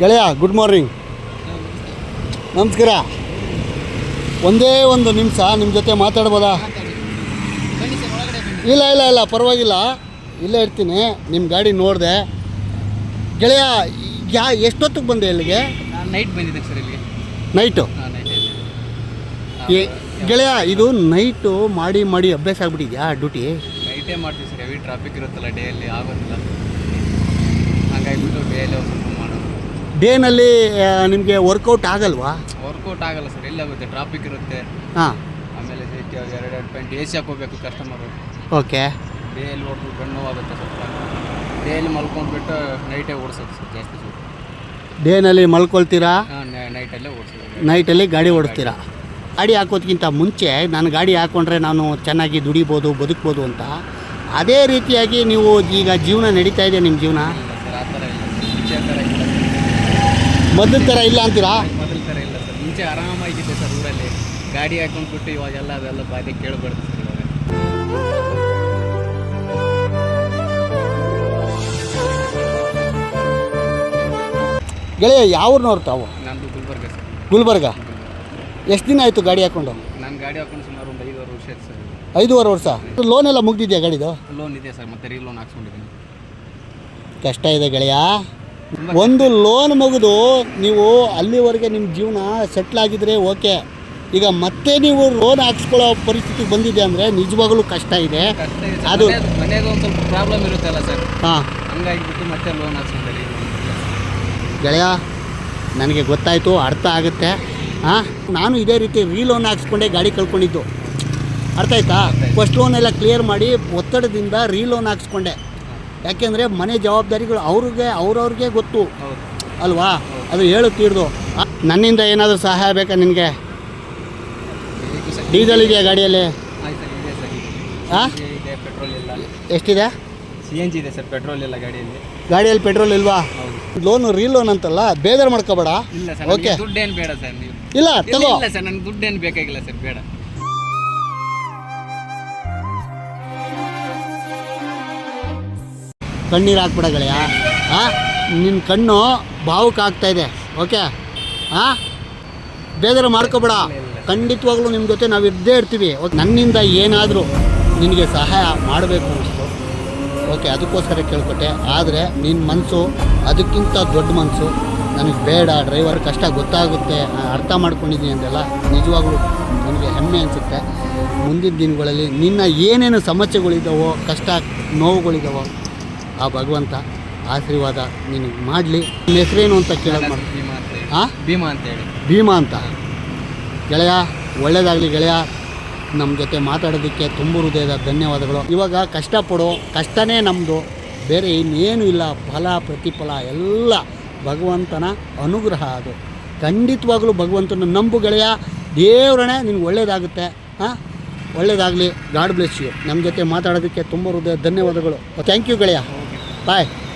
ಗೆಳೆಯ good morning ನಮಸ್ಕಾರ. ಒಂದೇ ಒಂದು ನಿಮಿಷ ನಿಮ್ಮ ಜೊತೆ ಮಾತಾಡ್ಬೋದಾ? ಇಲ್ಲ ಇಲ್ಲ ಇಲ್ಲ ಪರವಾಗಿಲ್ಲ. ಇಲ್ಲೇ ಇರ್ತೀನಿ ನಿಮ್ಮ ಗಾಡಿ ನೋಡಿದೆ. ಗೆಳೆಯ ಯಾ ಎಷ್ಟೊತ್ತಿಗೆ ಬಂದೆ ಇಲ್ಲಿಗೆ? ನಾನು ನೈಟ್ ಬಂದಿದ್ದೆ ಸರ್ ಇಲ್ಲಿಗೆ. ನೈಟು ಗೆಳೆಯ ಇದು ನೈಟು ಮಾಡಿ ಮಾಡಿ ಅಭ್ಯಾಸ ಆಗ್ಬಿಟ್ಟಿದ್ಯಾ ಡ್ಯೂಟಿ ನೈಟೇ ಮಾಡ್ತೀವಿ ಸರ್ ಹೆವಿ ಟ್ರಾಫಿಕ್ ಇರುತ್ತಲ್ಲ ಡೇಯಲ್ಲಿ ಆಗೋದಿಲ್ಲ. ಹಂಗಾಗಿಬಿಟ್ಟು ಡೇಯಲ್ಲಿ ಡೇನಲ್ಲಿ ನಿಮಗೆ ವರ್ಕೌಟ್ ಆಗಲ್ವಾ? ವರ್ಕೌಟ್ ಆಗಲ್ಲ ಸರ್ ಎಲ್ಲಾಗುತ್ತೆ ಟ್ರಾಫಿಕ್ ಇರುತ್ತೆ. ಹಾಂ. ಆಮೇಲೆ ಎರಡು ಎರಡು ಪಾಯಿಂಟ್ ಎ ಸಿ ಹಾಕೋಬೇಕು ಕಸ್ಟಮರು ಓಕೆ ಡೇಯಲ್ಲಿ ಹೊಡೆದು ಬೆಣ್ಣು ಆಗುತ್ತೆ ಸ್ವಲ್ಪ. ಡೇಲಿ ಮಲ್ಕೊಂಡ್ಬಿಟ್ಟು ನೈಟೇ ಓಡಿಸೋದು ಸರ್ ಜಾಸ್ತಿ ಸರ್ ಡೇನಲ್ಲಿ ಮಲ್ಕೊಳ್ತೀರಾ? ಹಾಂ ನೈಟಲ್ಲೇ ಓಡಿಸೋದು. ನೈಟಲ್ಲಿ ಗಾಡಿ ಓಡಿಸ್ತೀರಾ? ಗಾಡಿ ಹಾಕೋದ್ಕಿಂತ ಮುಂಚೆ ನಾನು ಗಾಡಿ ಹಾಕ್ಕೊಂಡ್ರೆ ನಾನು ಚೆನ್ನಾಗಿ ದುಡಿಬೋದು ಬದುಕ್ಬೋದು ಅಂತ. ಅದೇ ರೀತಿಯಾಗಿ ನೀವು ಈಗ ಜೀವನ ನಡೀತಾ ಇದೆ ನಿಮ್ಮ ಜೀವನ? ಸರ್ ಆ ಥರ ಇಲ್ಲ ಸರ್. ಆ ಥರ ಇಲ್ಲ ಮೊದಲ ಥರ ಇಲ್ಲ ಅಂತೀರಾ? ಮೊದಲ ಥರ ಇಲ್ಲ ಸರ್. ಮುಂಚೆ ಆರಾಮಾಗಿದ್ದೆ ಸರ್ ಊರಲ್ಲಿ. ಗಾಡಿ ಹಾಕೊಂಡ್ಬಿಟ್ಟು ಇವಾಗೆಲ್ಲ ಅದೆಲ್ಲ ಬಾಧೆ ಕೇಳಬಾರ್ದು ಸರ್ ಇವಾಗ. ಗೆಳೆಯ ಯಾವ್ರನ್ನವ್ರು ತಾವು? ನಂದು ಗುಲ್ಬರ್ಗ ಸರ್. ಗುಲ್ಬರ್ಗ. ಎಷ್ಟು ದಿನ ಆಯಿತು ಗಾಡಿ ಹಾಕೊಂಡು? ನಾನು ಗಾಡಿ ಹಾಕೊಂಡು ಸುಮಾರು ಒಂದು ಐದುವರೆ ವರ್ಷ ಆಯ್ತು ಸರ್. ಐದೂವರೆ ವರ್ಷ. ಲೋನ್ ಎಲ್ಲ ಮುಗ್ದಿದೆಯಾ ಗಾಡಿದು? ಲೋನ್ ಇದೆ ಸರ್ ಮತ್ತೆ ರೀ ಲೋನ್ ಹಾಕ್ಸ್ಕೊಂಡಿದ್ದೀನಿ. ಕಷ್ಟ ಇದೆ ಗೆಳೆಯ. ಒಂದು ಲೋನ್ ಮುಗಿದು ನೀವು ಅಲ್ಲಿವರೆಗೆ ನಿಮ್ಮ ಜೀವನ ಸೆಟ್ಲ್ ಆಗಿದ್ರೆ ಓಕೆ ಈಗ ಮತ್ತೆ ನೀವು ಲೋನ್ ಹಾಕ್ಸ್ಕೊಳ್ಳೋ ಪರಿಸ್ಥಿತಿ ಬಂದಿದೆ ಅಂದರೆ ನಿಜವಾಗ್ಲೂ ಕಷ್ಟ ಇದೆ. ಅದು- ಅದು ಮನೆಗೆ ಒಂದು ಸ್ವಲ್ಪ ಪ್ರಾಬ್ಲಮ್ ಇರುತ್ತಲ್ಲ ಸರ್ ಹಾಂ. ಹಂಗಾಗಿಬಿಟ್ಟು ಮತ್ತೆ ಲೋನ್ ಹಾಕ್ಸ್ಕೊಂಡ್ರಿ ಗೆಳೆಯ ನನಗೆ ಗೊತ್ತಾಯಿತು ಅರ್ಥ ಆಗುತ್ತೆ. ಹಾಂ ನಾನು ಇದೇ ರೀತಿ ರೀ ಲೋನ್ ಹಾಕ್ಸ್ಕೊಂಡೆ ಗಾಡಿ ಕಳ್ಕೊಂಡಿದ್ದು. ಅರ್ಥ ಆಯ್ತಾ? ಫಸ್ಟ್ ಲೋನ್ ಎಲ್ಲ ಕ್ಲಿಯರ್ ಮಾಡಿ ಒತ್ತಡದಿಂದ ರೀ ಲೋನ್ ಹಾಕ್ಸ್ಕೊಂಡೆ. ಯಾಕೆಂದರೆ ಮನೆ ಜವಾಬ್ದಾರಿಗಳು ಅವ್ರಿಗೆ ಅವ್ರವ್ರಿಗೆ ಗೊತ್ತು. ಅಲ್ವಾ? ಅದು ಹೇಳು ತೀರ್ದು. ನನ್ನಿಂದ ಏನಾದರೂ ಸಹಾಯ ಬೇಕಾ ನಿನಗೆ? ಡೀಸೆಲ್ ಇದೆಯಾ ಗಾಡಿಯಲ್ಲಿ? ಎಷ್ಟಿದೆ? ಸಿ ಎನ್ ಜಿ ಇದೆ ಸರ್ ಪೆಟ್ರೋಲ್ ಇಲ್ಲ ಗಾಡಿಯಲ್ಲಿ. ಗಾಡಿಯಲ್ಲಿ ಪೆಟ್ರೋಲ್ ಇಲ್ವಾ? ಲೋನ್ ರೀ ಲೋನ್ ಅಂತಲ್ಲ? ಬೇಜಾರು ಮಾಡ್ಕೋಬೇಡ? ಓಕೆ ದುಡ್ಡೇನು ಬೇಡ ಸರ್ ನೀವು. ಇಲ್ಲ ಇಲ್ಲ ತಗೋ. ಸರ್ ನನಗೆ ದುಡ್ಡೇನು ಬೇಕಾಗಿಲ್ಲ ಸರ್ ಬೇಡ. ಕಣ್ಣೀರು ಹಾಕ್ಬಿಡ ಗೆಳೆಯ. ಹಾಂ ನಿನ್ನ ಕಣ್ಣು ಇದೆ. ಓಕೆ ಹಾಂ ಬೇಜಾರು ಮಾಡ್ಕೊಬೇಡ. ಖಂಡಿತವಾಗ್ಲೂ ನಿಮ್ಮ ಜೊತೆ ನಾವು ಇದ್ದೇ ಇರ್ತೀವಿ. ಓಕೆ ನನ್ನಿಂದ ಏನಾದರೂ ನಿನಗೆ ಸಹಾಯ ಮಾಡಬೇಕು ಅನಿಸ್ತು ಓಕೆ ಅದಕ್ಕೋಸ್ಕರ ಕೇಳ್ಕೊಟ್ಟೆ. ಆದರೆ ನಿನ್ನ ಮನಸ್ಸು ಅದಕ್ಕಿಂತ ದೊಡ್ಡ ಮನಸ್ಸು ನನಗೆ ಬೇಡ. ಡ್ರೈವರ್ ಕಷ್ಟ ಗೊತ್ತಾಗುತ್ತೆ. ಅರ್ಥ ಮಾಡ್ಕೊಂಡಿದ್ದೀನಿ ಅಂದೆಲ್ಲ ನಿಜವಾಗ್ಲೂ ನನಗೆ ಹೆಮ್ಮೆ ಅನಿಸುತ್ತೆ. ಮುಂದಿನ ದಿನಗಳಲ್ಲಿ ನಿನ್ನ ಏನೇನು ಸಮಸ್ಯೆಗಳಿದ್ದಾವೋ ಕಷ್ಟ ನೋವುಗಳಿದ್ದಾವೋ ಆ ಭಗವಂತ ಆಶೀರ್ವಾದ ನಿನಗೆ ಮಾಡಲಿ. ನಿಮ್ಮ ಹೆಸರೇನು ಅಂತ ಕೇಳೋದು ಹಾಂ ಭೀಮಾ ಅಂತ ಹೇಳಿ. ಭೀಮಾ ಅಂತ ಗೆಳೆಯ ಒಳ್ಳೆಯದಾಗಲಿ ಗೆಳೆಯ. ನಮ್ಮ ಜೊತೆ ಮಾತಾಡೋದಕ್ಕೆ ತುಂಬ ಹೃದಯದ ಧನ್ಯವಾದಗಳು. ಇವಾಗ ಕಷ್ಟಪಡೋ ಕಷ್ಟನೇ ನಮ್ಮದು ಬೇರೆ ಇನ್ನೇನು ಇಲ್ಲ. ಫಲ ಪ್ರತಿಫಲ ಎಲ್ಲ ಭಗವಂತನ ಅನುಗ್ರಹ ಅದು. ಖಂಡಿತವಾಗಲೂ ಭಗವಂತನ ನಂಬು ಗೆಳೆಯ. ದೇವ್ರನೇ ನಿನಗೆ ಒಳ್ಳೇದಾಗುತ್ತೆ. ಹಾಂ? ಒಳ್ಳೇದಾಗಲಿ. God bless you. ನಮ್ಮ ಜೊತೆ ಮಾತಾಡೋದಕ್ಕೆ ತುಂಬ ಹೃದಯ ಧನ್ಯವಾದಗಳು. ಥ್ಯಾಂಕ್ ಯು ಗೆಳೆಯ. は。